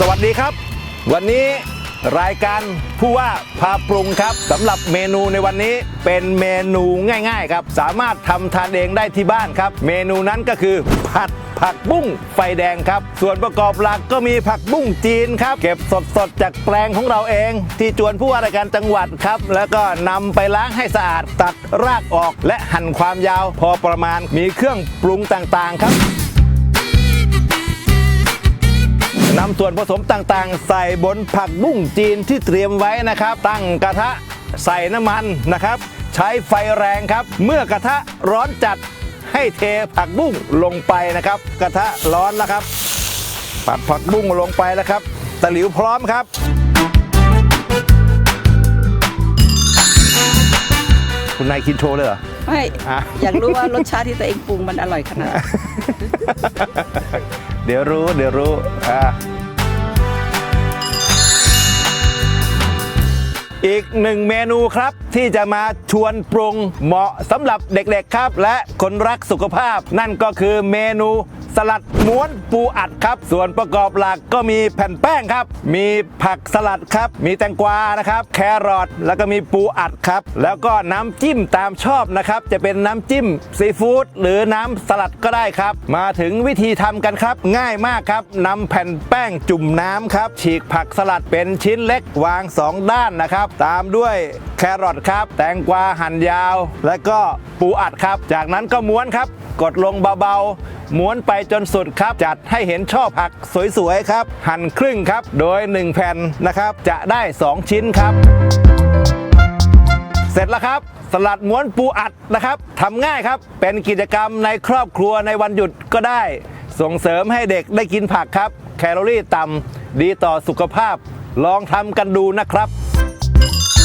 สวันนี้รายการผู้ว่าพาปรุงครับสำหรับเมนูในวันนี้เป็นเมนูง่ายๆครับ สามารถทำทานเองได้ที่บ้านครับ เมนูนั้นก็คือผัดผักบุ้งไฟแดงครับ ส่วนประกอบหลักก็มีผักบุ้งจีนครับ เก็บสดๆ จากแปลงของเราเอง ที่จวนผู้ว่าราชการจังหวัดครับ แล้วก็นำไปล้างให้สะอาดตัดรากออก และหั่นความยาวพอประมาณมีเครื่องปรุงต่างๆครับ นำส่วนผสมต่างๆ ใส่บนผักบุ้งจีนที่เตรียมไว้นะครับ ตั้งกระทะใส่น้ำมันนะครับ ใช้ไฟแรงครับ เมื่อกระทะร้อนจัดให้เทผักบุ้งลงไปนะครับ กระทะร้อนแล้วครับ ปัดผักบุ้งลงไปแล้วครับตะหลิวพร้อมครับคุณนายกินโชว์เลยเหรอ ไม่อะ อยากรู้ว่ารสชาติที่ตัวเองปรุงมันอร่อยขนาดไหน เดี๋ยวรู้เดี๋ยวรู้ อ่ อีกหนึ่งเมนูครับ ที่จะมาชวนปรุงเหมาะสำหรับเด็กๆครับ และคนรักสุขภาพ นั่นก็คือเมนูสลัดม้วนปูอัดครับ ส่วนประกอบหลักก็มีแผ่นแป้งครับ มีผักสลัดครับ มีแตงกวานะครับ แครอทแล้วก็มีปูอัดครับ แล้วก็น้ำจิ้มตามชอบนะครับ จะเป็นน้ำจิ้มซีฟู้ดหรือน้ำสลัดก็ได้ครับ มาถึงวิธีทำกันครับ ง่ายมากครับนำแผ่นแป้งจุ่มน้ำครับ ฉีกผักสลัดเป็นชิ้นเล็กวาง 2 ด้านนะครับตามด้วยแครอทครับ แตงกวาหั่นยาว และก็ปูอัดครับ จากนั้นก็ม้วนครับ กดลงเบาๆ ม้วนไปจนสุดครับ จัดให้เห็นช่อผักสวยๆครับ หั่นครึ่งครับ โดย 1 แผ่นนะครับ จะได้ 2 ชิ้นครับ เสร็จแล้วครับสลัดม้วนปูอัดนะครับทำง่ายครับ เป็นกิจกรรมในครอบครัวในวันหยุดก็ได้ ส่งเสริมให้เด็กได้กินผักครับ แคลอรี่ต่ำดีต่อสุขภาพ ลองทำกันดูนะครับ Thank you.